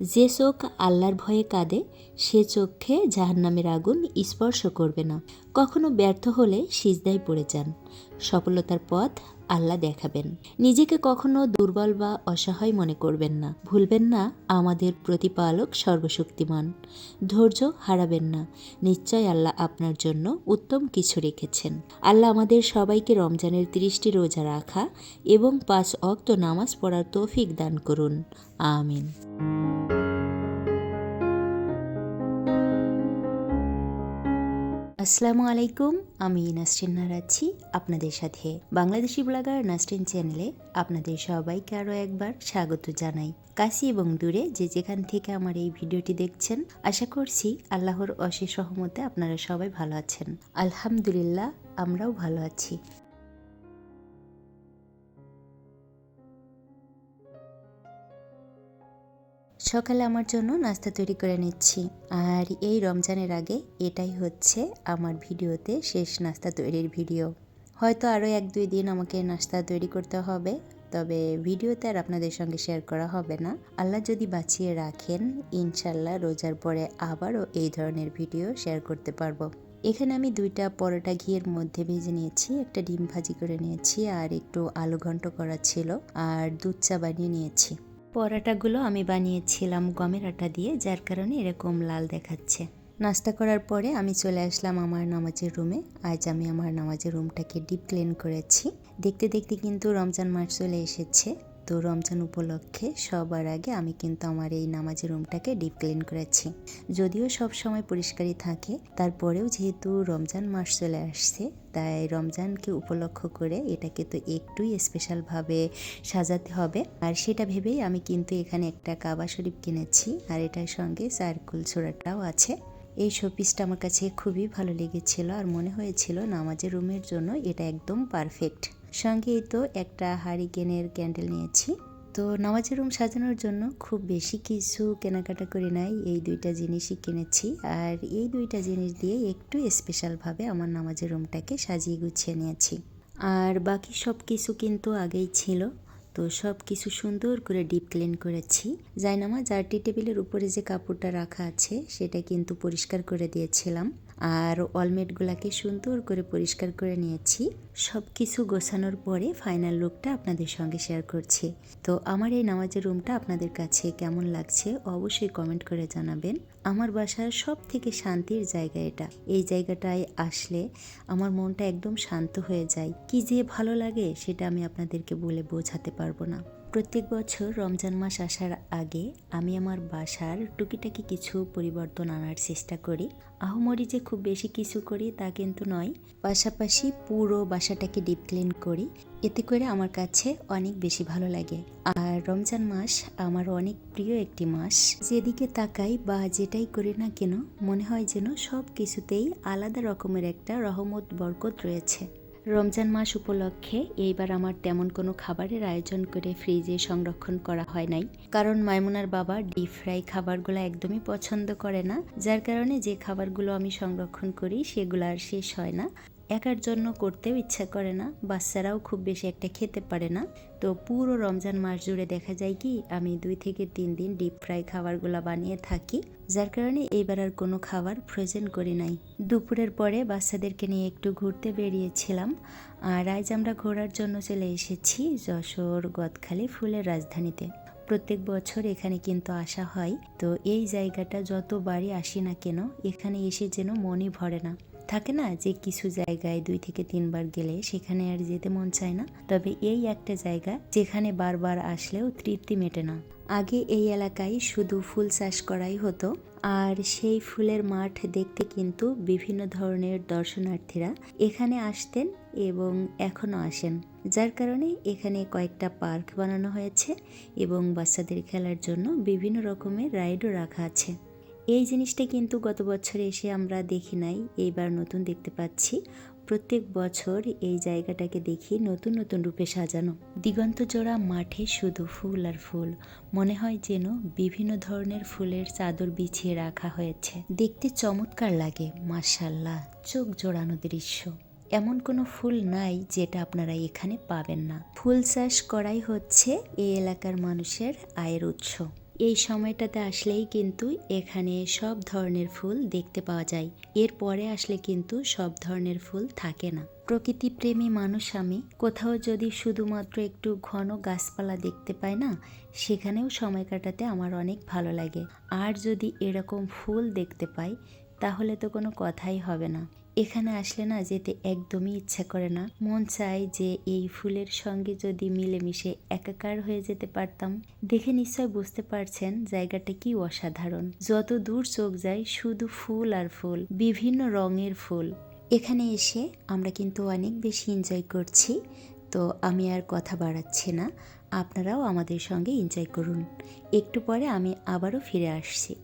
যে চোখ আল্লাহর ভয়ে কাঁদে, সে চোখে জাহান্নামের আগুন স্পর্শ করবে না। কখনো ব্যর্থ হলে সিজদায় পড়ে যান। সফলতার পথ আল্লাহ দেখাবেন। নিজেকে কখনো দুর্বল বা অসহায় মনে করবেন না। ভুলবেন না আমাদের প্রতিপালক সর্বশক্তিমান। ধৈর্য হারাবেন না। নিশ্চয় আল্লাহ আপনার জন্য উত্তম কিছু রেখেছেন। আল্লাহ আমাদের সবাইকে রমজানের তিরিশটি রোজা রাখা এবং পাঁচ অক্ত নামাজ পড়ার তৌফিক দান করুন। আমিন। আসসালামু আলাইকুম, আমি নাসরিন নারাচ্ছি আপনাদের সাথে বাংলাদেশি ব্লগার নাসরিন চ্যানেলে আপনাদের সবাইকে আরও একবার স্বাগত জানাই। কাশি এবং দূরে যে যেখান থেকে আমার এই ভিডিওটি দেখছেন, আশা করছি আল্লাহর অশেষ সহমতে আপনারা সবাই ভালো আছেন। আলহামদুলিল্লাহ, আমরাও ভালো আছি। সকালে আমার জন্য নাস্তা তৈরি করে নিচ্ছি। আর এই রমজানের আগে এটাই হচ্ছে আমার ভিডিওতে শেষ নাস্তা তৈরির ভিডিও। হয়তো আরও এক দুই দিন আমাকে নাস্তা তৈরি করতে হবে, তবে ভিডিওতে আর আপনাদের সঙ্গে শেয়ার করা হবে না। আল্লাহ যদি বাঁচিয়ে রাখেন ইনশাল্লাহ রোজার পরে আবারও এই ধরনের ভিডিও শেয়ার করতে পারব। এখানে আমি দুইটা পরোটা ঘিয়ের মধ্যে ভেজে নিয়েছি, একটা ডিম ভাজি করে নিয়েছি, আর একটু আলু ঘন্ট করা ছিল, আর দুধ চা বানিয়ে নিয়েছি। পরাটাগুলো আমি বানিয়েছিলাম গমের আটা দিয়ে, যার কারণে এরকম লাল দেখাচ্ছে। নাস্তা করার পরে আমি চলে আসলাম আমার নামাজের রুমে। আজ আমি আমার নামাজের রুমটাকে ডিপ ক্লিন করেছি। দেখতে দেখতে কিন্তু রমজান মাস চলে এসেছে। তো রমজান উপলক্ষে সবার আগে আমি কিন্তু আমার এই নামাজের রুমটাকে ডিপ ক্লিন করেছি। যদিও সব সময় পরিষ্কারই থাকে, তারপরেও যেহেতু রমজান মাস চলে আসছে, তাই রমজানকে উপলক্ষ করে এটাকে তো একটুই স্পেশালভাবে সাজাতে হবে। আর সেটা ভেবেই আমি কিন্তু এখানে একটা কাবা শরীফ কিনেছি, আর এটার সঙ্গে সার্কুল ছোড়াটাও আছে। এই শোপিসটা আমার কাছে খুবই ভালো লেগেছিল, আর মনে হয়েছিল নামাজের রুমের জন্য এটা একদম পারফেক্ট সঙ্গে তো একটা হারিকেনের ক্যান্ডেল নিয়েছি। তো নামাজের রুম সাজানোর জন্য খুব বেশি কিছু কেনাকাটা করে নাই। এই দুইটা জিনিসই কিনেছি। আর এই দুইটা জিনিস দিয়ে একটু স্পেশালভাবে আমার নামাজের রুমটাকে সাজিয়ে গুছিয়ে নিয়েছি। আর বাকি সব কিছু কিন্তু আগেই ছিল। তো সব কিছু সুন্দর করে ডিপ ক্লিন করেছি। জায়নামা যার টি টেবিলের উপরে যে কাপড়টা রাখা আছে, সেটা কিন্তু পরিষ্কার করে দিয়েছিলাম। আর অলমেটগুলাকে সুন্দর করে পরিষ্কার করে নিয়েছি। সব কিছু গোছানোর পরে ফাইনাল লুকটা আপনাদের সঙ্গে শেয়ার করছি। তো আমার এই নামাজের রুমটা আপনাদের কাছে কেমন লাগছে অবশ্যই কমেন্ট করে জানাবেন। আমার বাসার সব থেকে শান্তির জায়গা এটা। এই জায়গাটায় আসলে আমার মনটা একদম শান্ত হয়ে যায়। কি যে ভালো লাগে সেটা আমি আপনাদেরকে বলে বোঝাতে পারব না। প্রত্যেক বছর রমজান মাস আসার আগে আমি আমার বাসার টুকিটাকি কিছু পরিবর্তন আনার চেষ্টা করি। আহমরি যে খুব বেশি কিছু করি তা কিন্তু নয়, পাশাপাশি পুরো বাসাটাকে ডিপ ক্লিন করি। এতে করে আমার কাছে অনেক বেশি ভালো লাগে। আর রমজান মাস আমার অনেক প্রিয় একটি মাস। যেদিকে তাকাই বা যেটাই করি না কেন, মনে হয় যেন সব কিছুতেই আলাদা রকমের একটা রহমত, বরকত রয়েছে। রমজান মাস উপলক্ষে এইবার আমার তেমন কোনো খাবারের আয়োজন করে ফ্রিজে সংরক্ষণ করা হয় নাই। কারণ মাইমুনার বাবা ডিপ ফ্রাই খাবারগুলো একদমই পছন্দ করে না, যার কারণে যে খাবারগুলো আমি সংরক্ষণ করি সেগুলো আর শেষ হয় না। একার জন্য করতেও ইচ্ছা করে না, বাচ্চারাও খুব বেশি একটা খেতে পারে না। তো পুরো রমজান মাস জুড়ে দেখা যায় কি, আমি দুই থেকে তিন দিন ডিপ ফ্রাই খাবারগুলো বানিয়ে থাকি, যার কারণে এইবার আর কোনো খাবার ফ্রোজেন করি নাই। দুপুরের পরে বাচ্চাদেরকে নিয়ে একটু ঘুরতে বেরিয়েছিলাম, আর আজ আমরা ঘোরার জন্য চলে এসেছি যশোর গদখালি ফুলের রাজধানীতে। প্রত্যেক বছর এখানে কিন্তু আসা হয়, তো এই জায়গাটা যতবারই আসি না কেন, এখানে এসে যেন মনই ভরে না। থাকে না যে কিছু জায়গায় দুই থেকে তিনবার গেলে সেখানে আর যেতে মন চায় না। তবে এই একটা জায়গা যেখানে বারবার আসলেও তৃপ্তি মেটে না। আগে এই এলাকায় শুধু ফুল চাষ করাই হতো, আর সেই ফুলের মাঠ দেখতে কিন্তু বিভিন্ন ধরনের দর্শনার্থীরা এখানে আসতেন এবং এখনও আসেন। যার কারণে এখানে কয়েকটা পার্ক বানানো হয়েছে এবং বাচ্চাদের খেলার জন্য বিভিন্ন রকমের রাইডও রাখা আছে। এই জিনিসটা কিন্তু গত বছর এসে আমরা দেখি নাই, এইবার নতুন দেখতে পাচ্ছি। প্রত্যেক বছর এই জায়গাটাকে দেখি নতুন নতুন রূপে সাজানো। দিগন্ত জোড়া মাঠে শুধু ফুল আর ফুল, মনে হয় যেন বিভিন্ন ধরনের ফুলের চাদর বিছিয়ে রাখা হয়েছে। দেখতে চমৎকার লাগে মার্শাল্লাহ চোখ জোড়ানো দৃশ্য। এমন কোনো ফুল নাই যেটা আপনারা এখানে পাবেন না। ফুল চাষ করাই হচ্ছে এই এলাকার মানুষের আয়ের উৎস। এই সময়টাতে আসলেই কিন্তু এখানে সব ধরনের ফুল দেখতে পাওয়া যায়। এরপরে আসলে কিন্তু সব ধরনের ফুল থাকে না। প্রকৃতিপ্রেমী মানুষ আমি, কোথাও যদি শুধুমাত্র একটু ঘন গাছপালা দেখতে পাই না, সেখানেও সময় কাটাতে আমার অনেক ভালো লাগে। আর যদি এরকম ফুল দেখতে পাই, তাহলে তো কোনো কথাই হবে না। এখানে আসলে না যেতে একদমই ইচ্ছা করে না। মন চায় যে এই ফুলের সঙ্গে যদি মিলেমিশে একাকার হয়ে যেতে পারতাম। দেখে নিশ্চয় বুঝতে পারছেন জায়গাটা কি অসাধারণ। যত দূর চোখ যায় শুধু ফুল আর ফুল, বিভিন্ন রঙের ফুল। এখানে এসে আমরা কিন্তু অনেক বেশি এনজয় করছি। তো আমি আর কথা বাড়াচ্ছি না। আপনারাও আমাদের সঙ্গে এনজয় করুন। একটু পরে আমি আবারও ফিরে আসছি।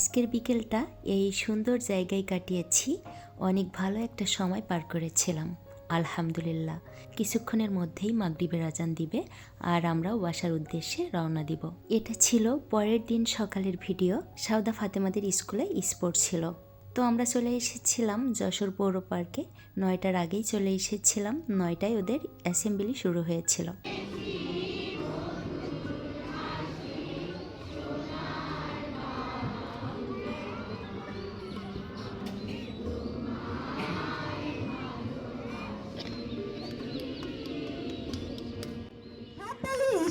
আজকের বিকেলটা এই সুন্দর জায়গায় কাটিয়েছি। অনেক ভালো একটা সময় পার করেছিলাম। আলহামদুলিল্লাহ। কিছুক্ষণের মধ্যেই মাগরিবের আজান দিবে আর আমরাও বাসার উদ্দেশ্যে রওনা দিব। এটা ছিল পরের দিন সকালের ভিডিও। সাউদা ফাতেমাদের স্কুলে স্পোর্ট ছিল। তো আমরা চলে এসেছিলাম যশোর পৌর পার্কে। নয়টার আগেই চলে এসেছিলাম। নয়টায় ওদের অ্যাসেম্বলি শুরু হয়েছিল।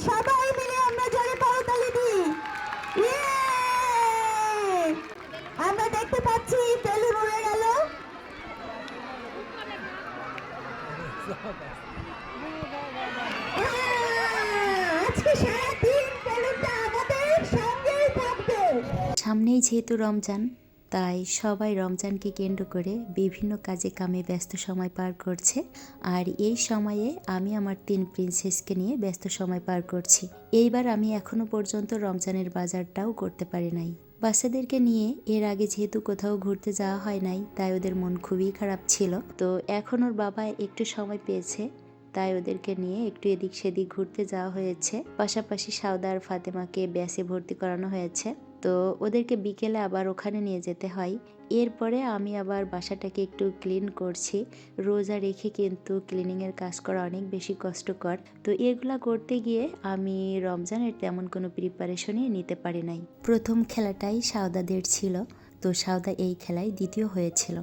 সবাই মিলে আমরা জোরে দিই! আমরা দেখতে পাচ্ছি বেলুন উড়ে গেল। আজকে সারাদিন আমাদের সামনেই যেহেতু রমজান তাই সবাই রমজানকে কেন্দ্র করে বিভিন্ন কাজে কামে ব্যস্ত সময় পার করছে। আর এই সময়ে আমি আমার তিন প্রিন্সেসকে নিয়ে ব্যস্ত সময় পার করছি। এইবার আমি এখনও পর্যন্ত রমজানের বাজারটাও করতে পারি নাই। বাচ্চাদেরকে নিয়ে এর আগে যেহেতু কোথাও ঘুরতে যাওয়া হয় নাই, তাই ওদের মন খুবই খারাপ ছিল। তো এখন ওর বাবা একটু সময় পেয়েছে। তাই ওদেরকে নিয়ে একটু এদিক সেদিক ঘুরতে যাওয়া হয়েছে। পাশাপাশি সাউদার ফাতেমাকে ব্যাসে ভর্তি করানো হয়েছে। তো ওদেরকে বিকেলে আবার ওখানে নিয়ে যেতে হয়। এরপরে আমি আবার বাসাটাকে একটু ক্লিন করছি। রোজা রেখে কিন্তু ক্লিনিংয়ের কাজ করা অনেক বেশি কষ্টকর। তো এগুলা করতে গিয়ে আমি রমজানের তেমন কোনো প্রিপারেশনই নিতে পারি নাই। প্রথম খেলাটাই সাউদাদের ছিল। তো সাউদা এই খেলায় দ্বিতীয় হয়েছিল।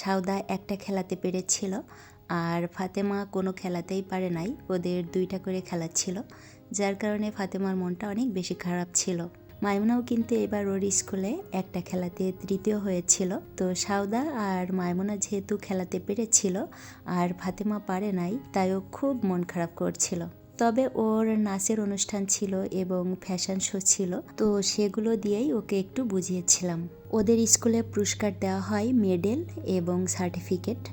সাউদা একটা খেলাতে পেরেছিল আর ফাতেমা কোনো খেলাতেই পারে নাই, ওদের দুইটা করে খেলা ছিল, যার কারণে ফাতেমার মনটা অনেক বেশি খারাপ ছিল। মাইমুনাও কিন্তু এবার ওর স্কুলে একটা খেলাতে তৃতীয় হয়েছিল। তো সাউদা আর মাইমুনা যেহেতু খেলাতে পেরেছিল আর ফাতেমা পারে নাই, তাই ও খুব মন খারাপ করছিল। তবে ওর নাচের অনুষ্ঠান ছিল এবং ফ্যাশন শো ছিল, তো সেগুলো দিয়েই ওকে একটু বুঝিয়েছিলাম। ওদের স্কুলে পুরস্কার দেওয়া হয় মেডেল এবং সার্টিফিকেট।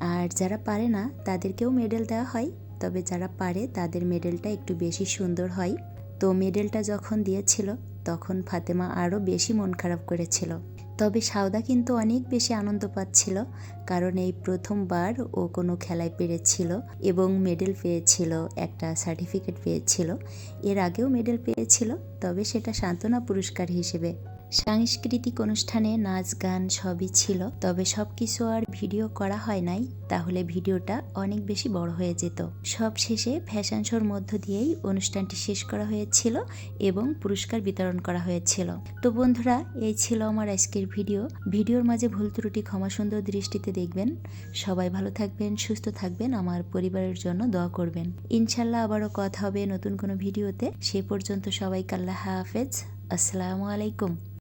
আর যারা পারে না, তাদেরকেও মেডেল দেওয়া হয়। তবে যারা পারে, তাদের মেডেলটা একটু বেশি সুন্দর হয়। তো মেডেলটা যখন দিয়েছিল, তখন ফাতেমা আরও বেশি মন খারাপ করেছিল। তবে সাউদা কিন্তু অনেক বেশি আনন্দ পাচ্ছিল, কারণ এই প্রথমবার ও কোনো খেলায় পেরেছিল এবং মেডেল পেয়েছিল, একটা সার্টিফিকেট পেয়েছিল। এর আগেও মেডেল পেয়েছিল, তবে সেটা সান্ত্বনা পুরস্কার হিসেবে সাংস্কৃতিক অনুষ্ঠানে নাচ, গান সবই ছিল, তবে সব কিছু আর ভিডিও করা হয় নাই, তাহলে ভিডিওটা অনেক বেশি বড় হয়ে যেত। সব শেষে ফ্যাশন শোর মধ্য দিয়েই অনুষ্ঠানটি শেষ করা হয়েছিল এবং পুরস্কার বিতরণ করা হয়েছিল। তো বন্ধুরা, এই ছিল আমার আজকের ভিডিও। ভিডিওর মাঝে ভুল ত্রুটি, ক্ষমা সুন্দর দৃষ্টিতে দেখবেন। সবাই ভালো থাকবেন, সুস্থ থাকবেন, আমার পরিবারের জন্য দোয়া করবেন। ইনশাল্লাহ আবারও কথা হবে নতুন কোনো ভিডিওতে। সে পর্যন্ত সবাইকে আল্লাহ হাফেজ। আসসালামু আলাইকুম।